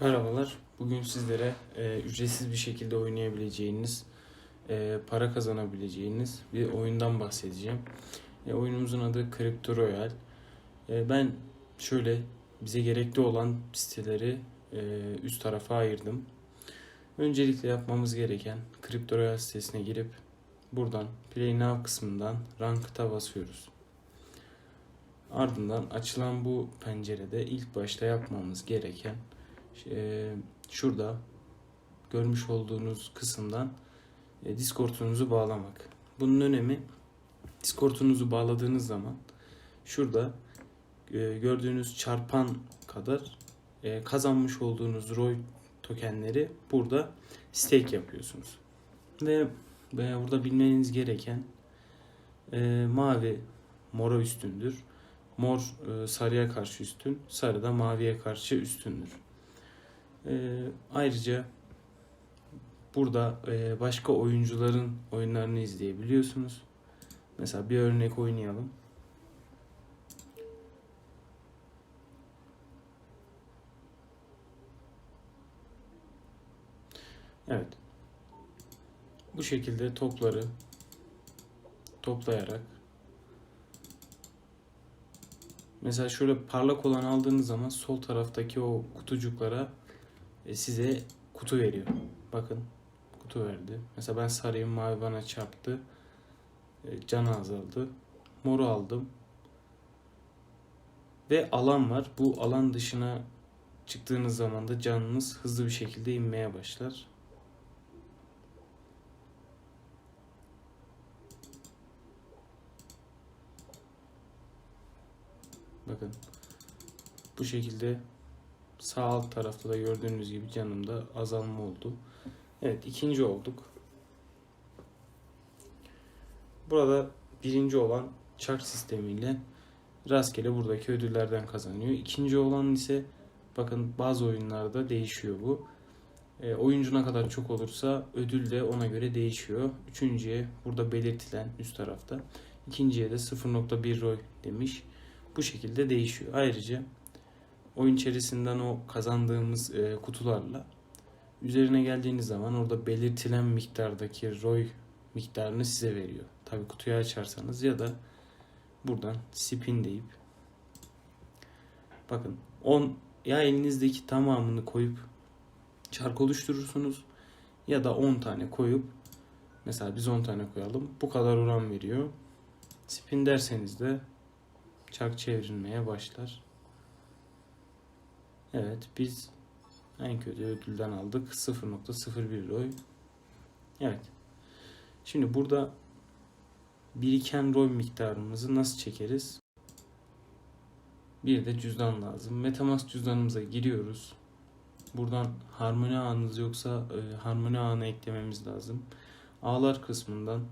Merhabalar. Bugün sizlere e, ücretsiz bir şekilde oynayabileceğiniz, e, para kazanabileceğiniz bir oyundan bahsedeceğim. E, oyunumuzun adı Crypto Royale. E, ben şöyle bize gerekli olan siteleri e, üst tarafa ayırdım. Öncelikle yapmamız gereken Crypto Royale sitesine girip buradan Play Now kısmından Ranked'a basıyoruz. Ardından açılan bu pencerede ilk başta yapmamız gereken şurada görmüş olduğunuz kısımdan e, Discord'unuzu bağlamak. Bunun önemi Discord'unuzu bağladığınız zaman şurada e, gördüğünüz çarpan kadar e, kazanmış olduğunuz ROI tokenleri burada stake yapıyorsunuz. Ve, burada bilmeniz gereken e, mavi mora üstündür. Mor e, sarıya karşı üstün, sarı da maviye karşı üstündür. Ee, ayrıca burada e, başka oyuncuların oyunlarını izleyebiliyorsunuz. Mesela bir örnek oynayalım. Evet. Bu şekilde topları toplayarak mesela şöyle parlak olan aldığınız zaman sol taraftaki o kutucuklara size kutu veriyor. Bakın kutu verdi. Mesela ben sarıyım mavi bana çarptı. E, can azaldı. Moru aldım. Ve alan var. Bu alan dışına çıktığınız zaman da canınız hızlı bir şekilde inmeye başlar. Bakın. Bu şekilde Sağ alt tarafta da gördüğünüz gibi canımda azalma oldu. Evet ikinci olduk. Burada birinci olan çark sistemiyle rastgele buradaki ödüllerden kazanıyor. İkinci olan ise bakın bazı oyunlarda değişiyor bu. E, oyuncu ne kadar çok olursa ödül de ona göre değişiyor. Üçüncüye burada belirtilen üst tarafta. İkinciye de 0.1 roy demiş. Bu şekilde değişiyor. Ayrıca oyun içerisinden o kazandığımız e, kutularla üzerine geldiğiniz zaman orada belirtilen miktardaki ROI miktarını size veriyor. Tabi kutuyu açarsanız ya da buradan spin deyip bakın 10 ya elinizdeki tamamını koyup çark oluşturursunuz ya da 10 tane koyup mesela biz 10 tane koyalım bu kadar oran veriyor. Spin derseniz de çark çevrilmeye başlar. Evet biz en kötü ödülden aldık 0.01 ROI. Evet. Şimdi burada biriken ROI miktarımızı nasıl çekeriz? Bir de cüzdan lazım. Metamask cüzdanımıza giriyoruz. Buradan harmoni ağınız yoksa e, harmoni ağını eklememiz lazım. Ağlar kısmından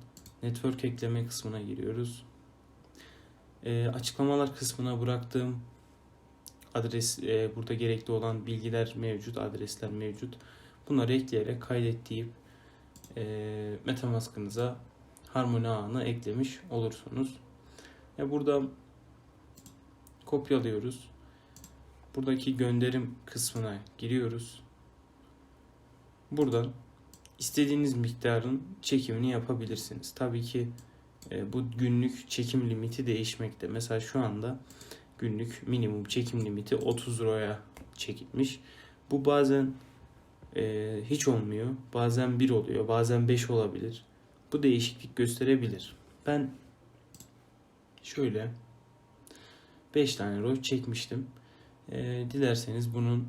network ekleme kısmına giriyoruz. E, açıklamalar kısmına bıraktığım adres e, burada gerekli olan bilgiler mevcut, adresler mevcut. Bunları ekleyerek kaydet deyip e, Metamask'ınıza harmoni ağını eklemiş olursunuz. E, burada kopyalıyoruz. Buradaki gönderim kısmına giriyoruz. Buradan istediğiniz miktarın çekimini yapabilirsiniz. Tabii ki e, bu günlük çekim limiti değişmekte. Mesela şu anda günlük minimum çekim limiti 30 liraya çekilmiş. Bu bazen e, hiç olmuyor. Bazen 1 oluyor. Bazen 5 olabilir. Bu değişiklik gösterebilir. Ben şöyle 5 tane ROI çekmiştim. E, dilerseniz bunun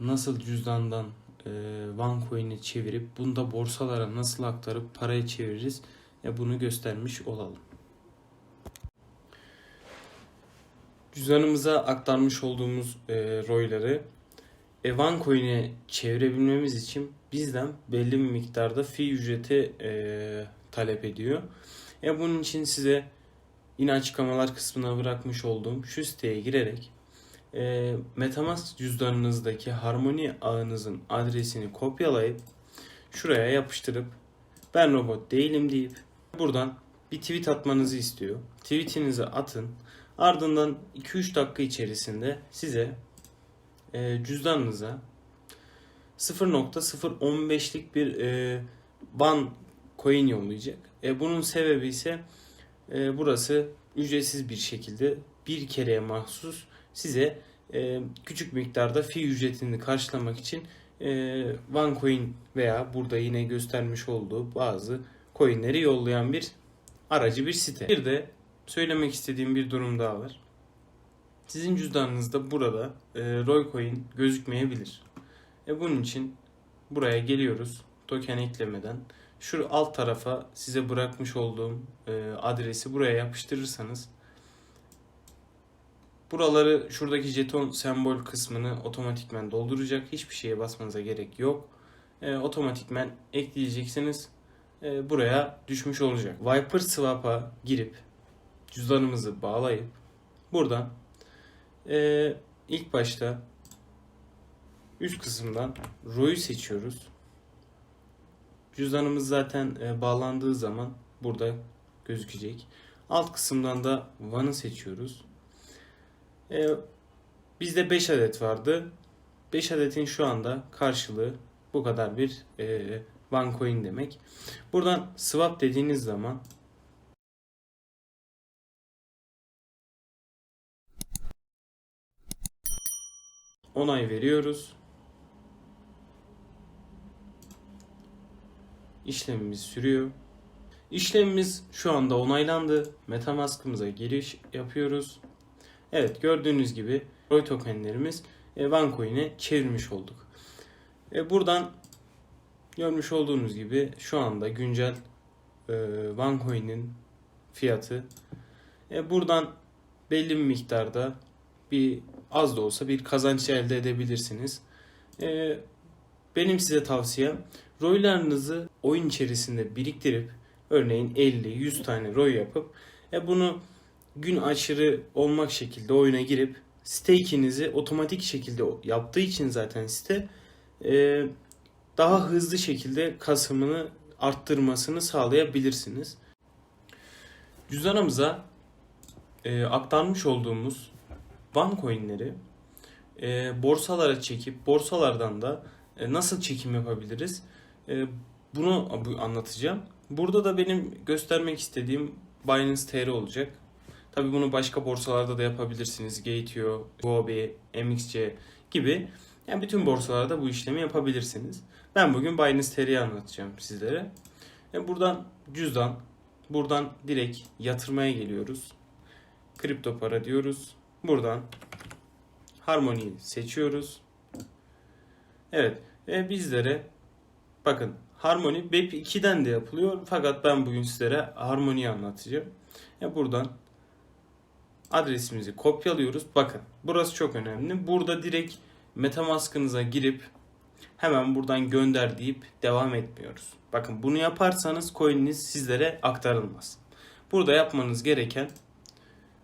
nasıl cüzdandan e, OneCoin'e çevirip bunu da borsalara nasıl aktarıp paraya çeviririz e, bunu göstermiş olalım. Cüzdanımıza aktarmış olduğumuz e, ROI'ları e, OneCoin'e çevirebilmemiz için bizden belli bir miktarda fi ücreti e, talep ediyor. E, bunun için size yine açıklamalar kısmına bırakmış olduğum şu siteye girerek e, Metamask cüzdanınızdaki harmoni ağınızın adresini kopyalayıp şuraya yapıştırıp ben robot değilim deyip buradan bir tweet atmanızı istiyor. Tweetinizi atın. Ardından 2-3 dakika içerisinde size e, cüzdanınıza 0.015'lik bir e, ban coin yollayacak. E, bunun sebebi ise e, burası ücretsiz bir şekilde bir kereye mahsus size e, küçük miktarda fi ücretini karşılamak için e, OneCoin veya burada yine göstermiş olduğu bazı coinleri yollayan bir aracı bir site. Bir de söylemek istediğim bir durum daha var. Sizin cüzdanınızda burada e, Roycoin gözükmeyebilir. E bunun için buraya geliyoruz token eklemeden. Şu alt tarafa size bırakmış olduğum e, adresi buraya yapıştırırsanız buraları şuradaki jeton sembol kısmını otomatikmen dolduracak. Hiçbir şeye basmanıza gerek yok. E, otomatikmen ekleyeceksiniz. E, buraya düşmüş olacak. Viper Swap'a girip cüzdanımızı bağlayıp buradan e, ilk başta üst kısımdan Ro'yu seçiyoruz. Cüzdanımız zaten e, bağlandığı zaman burada gözükecek. Alt kısımdan da One'ı seçiyoruz. E, bizde 5 adet vardı. 5 adetin şu anda karşılığı bu kadar bir e, OneCoin demek. Buradan swap dediğiniz zaman onay veriyoruz. İşlemimiz sürüyor. İşlemimiz şu anda onaylandı. Metamask'ımıza giriş yapıyoruz. Evet gördüğünüz gibi Roy tokenlerimiz e, OneCoin'e çevirmiş olduk. E, buradan görmüş olduğunuz gibi şu anda güncel e, OneCoin'in fiyatı. Buradan belli bir miktarda bir az da olsa bir kazanç elde edebilirsiniz. E, benim size tavsiyem Roylarınızı oyun içerisinde biriktirip örneğin 50-100 tane roy yapıp e bunu gün aşırı olmak şekilde oyuna girip stake'inizi otomatik şekilde yaptığı için zaten site e, daha hızlı şekilde kasımını arttırmasını sağlayabilirsiniz. Cüzdanımıza e, aktarmış olduğumuz OneCoin'leri e, borsalara çekip borsalardan da e, nasıl çekim yapabiliriz? E, bunu anlatacağım. Burada da benim göstermek istediğim Binance TR olacak. Tabii bunu başka borsalarda da yapabilirsiniz. Gate.io, Huobi, MXC gibi. Yani bütün borsalarda bu işlemi yapabilirsiniz. Ben bugün Binance TR'yi anlatacağım sizlere. Yani buradan cüzdan, buradan direkt yatırmaya geliyoruz. Kripto para diyoruz. Buradan Harmony'yi seçiyoruz. Evet, ve bizlere bakın Harmony Web 2'den de yapılıyor. Fakat ben bugün sizlere Harmony'yi anlatacağım. Ya buradan adresimizi kopyalıyoruz. Bakın burası çok önemli. Burada direkt Metamask'ınıza girip hemen buradan gönder deyip devam etmiyoruz. Bakın bunu yaparsanız coin'iniz sizlere aktarılmaz. Burada yapmanız gereken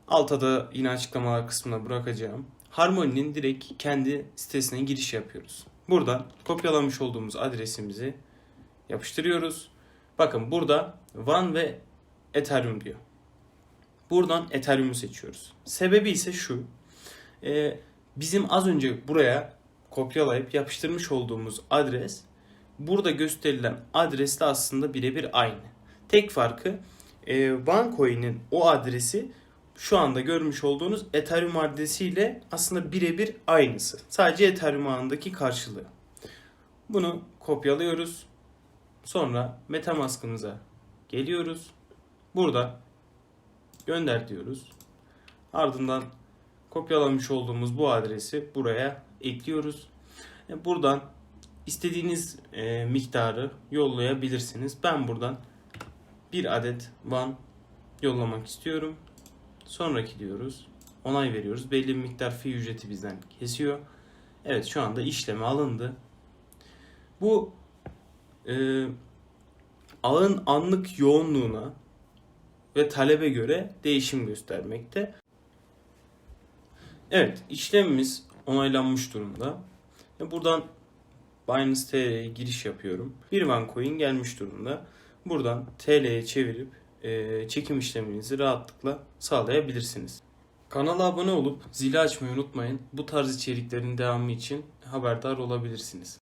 altta da yine açıklamalar kısmına bırakacağım. Harmony'nin direkt kendi sitesine giriş yapıyoruz. Buradan kopyalamış olduğumuz adresimizi yapıştırıyoruz. Bakın burada One ve Ethereum diyor. Buradan Ethereum'u seçiyoruz. Sebebi ise şu. E, bizim az önce buraya kopyalayıp yapıştırmış olduğumuz adres burada gösterilen adresle aslında birebir aynı. Tek farkı e, OneCoin'in o adresi şu anda görmüş olduğunuz Ethereum adresiyle aslında birebir aynısı. Sadece Ethereum ağındaki karşılığı. Bunu kopyalıyoruz. Sonra Metamask'ımıza geliyoruz. Burada gönder diyoruz. Ardından kopyalamış olduğumuz bu adresi buraya ekliyoruz. E, buradan istediğiniz e, miktarı yollayabilirsiniz. Ben buradan bir adet van yollamak istiyorum. Sonraki diyoruz. Onay veriyoruz. Belli bir miktar fi ücreti bizden kesiyor. Evet şu anda işleme alındı. Bu e, ağın anlık yoğunluğuna ve talebe göre değişim göstermekte. Evet işlemimiz onaylanmış durumda. Ve buradan Binance TL'ye giriş yapıyorum. Bir OneCoin gelmiş durumda. Buradan TL'ye çevirip çekim işleminizi rahatlıkla sağlayabilirsiniz. Kanala abone olup zili açmayı unutmayın. Bu tarz içeriklerin devamı için haberdar olabilirsiniz.